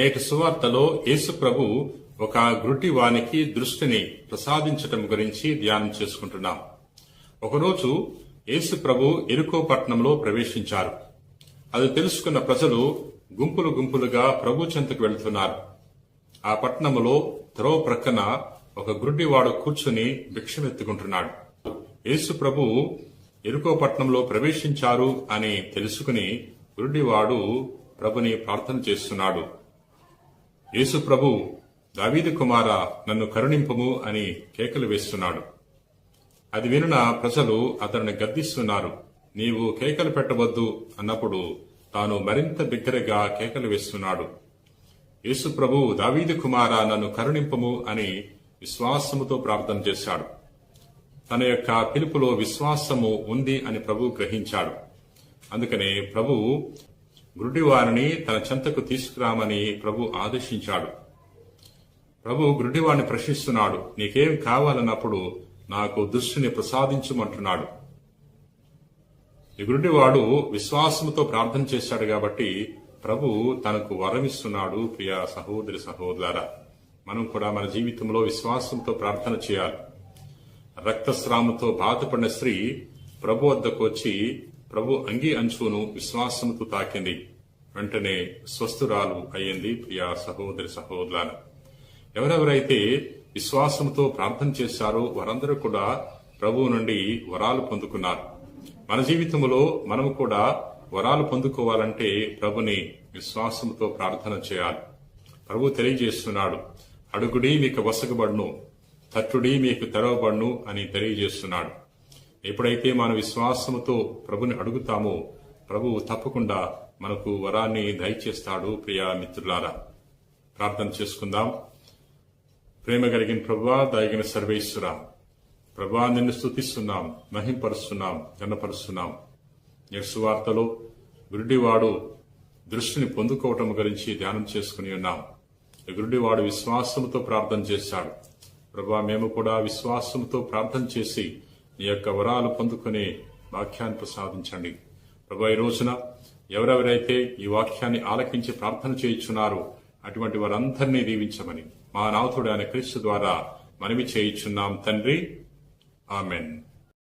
నేటి సువార్తలో యేసు ప్రభు ఒక గ్రుడ్డి వానికి దృష్టిని ప్రసాదించటం గురించి ధ్యానం చేసుకుంటున్నాం. ఒకరోజు యేసు ప్రభు ఎరుకో పట్టణంలో ప్రవేశించారు. అది తెలుసుకున్న ప్రజలు గుంపులు గుంపులుగా ప్రభు చెంతకు వెళ్తున్నారు. ఆ పట్టణంలో త్రో ప్రక్కన ఒక గుడ్డివాడు కూర్చుని భిక్షమెత్తుకుంటున్నాడు. యేసు ప్రభు ఎరుకో పట్టణంలో ప్రవేశించారు అని తెలుసుకుని గుడ్డివాడు ప్రభుని ప్రార్థన చేస్తున్నాడు. యేసు ప్రభు దావీదు కుమార నన్ను కరుణింపము అని కేకలు వేస్తున్నాడు. అది వినున ప్రజలు అతన్ని గద్దిస్తున్నారు. నీవు కేకలు పెట్టవద్దు అన్నప్పుడు తాను మరింత బిగ్గరగా కేకలు వేస్తున్నాడు. యేసు ప్రభు దావీదు కుమార నన్ను కరుణింపము అని విశ్వాసముతో ప్రార్థన చేశాడు. తన యొక్క పిలుపులో విశ్వాసము ఉంది అని ప్రభు గ్రహించాడు. అందుకనే ప్రభు గురుడివారిని తన చెంతకు తీసుకురామని ప్రభు ఆదేశించాడు. ప్రభు గురుడివారిని ప్రశ్నిస్తున్నాడు నీకేం కావాలన్నప్పుడు నాకు దృష్టిని ప్రసాదించమంటున్నాడు. ఈ గురుడివాడు విశ్వాసముతో ప్రార్థన చేశాడు కాబట్టి ప్రభు తనకు వరమిస్తున్నాడు ప్రియ సహోదరి సహోదర మనం కూడా మన జీవితంలో విశ్వాసంతో ప్రార్థన చేయాలి. రక్తస్రావంతో బాధపడిన స్త్రీ ప్రభు వద్దకు వచ్చి ప్రభు అంగి అంచును విశ్వాసముతో తాకింది. వెంటనే స్వస్థురాలు అయ్యింది. ప్రియా సహోదరి సహోదరులను ఎవరెవరైతే విశ్వాసంతో ప్రార్థన చేశారో వారందరూ కూడా ప్రభువు నుండి వరాలు పొందుకున్నారు. మన జీవితంలో మనము కూడా వరాలు పొందుకోవాలంటే ప్రభుని విశ్వాసంతో ప్రార్థన చేయాలి. ప్రభు తెలియజేస్తున్నాడు అడుగుడి మీకు వసగబడును తట్టుడి మీకు తెరవబడును అని తెలియజేస్తున్నాడు. ఎప్పుడైతే మన విశ్వాసముతో ప్రభుని అడుగుతామో ప్రభువు తప్పకుండా మనకు వరాన్ని దయచేస్తాడు ప్రియా మిత్రులారా. ప్రార్థన చేసుకుందాం. ప్రేమ కలిగిన ప్రభా దయగిన సర్వేశ్వర ప్రభా నిన్ను స్థుతిస్తున్నాం మహింపరుస్తున్నాం ఘనపరుస్తున్నాం. వార్తలో గురుడివాడు దృష్టిని పొందుకోవటం గురించి ధ్యానం చేసుకుని ఉన్నాం. గురుడివాడు విశ్వాసంతో ప్రార్థన చేశాడు. ప్రభా మేము కూడా విశ్వాసంతో ప్రార్థన చేసి నీ యొక్క వరాలు పొందుకునే వాక్యాన్ని ప్రసాదించండి. ప్రభు ఈ రోజున ఎవరెవరైతే ఈ వాక్యాన్ని ఆలకించి ప్రార్థన చేయించున్నారో అటువంటి వారందరినీ దీవించమని మా నాథుడు అనే క్రీస్తు ద్వారా మనవి చేయించున్నాం తండ్రి. ఆమెన్.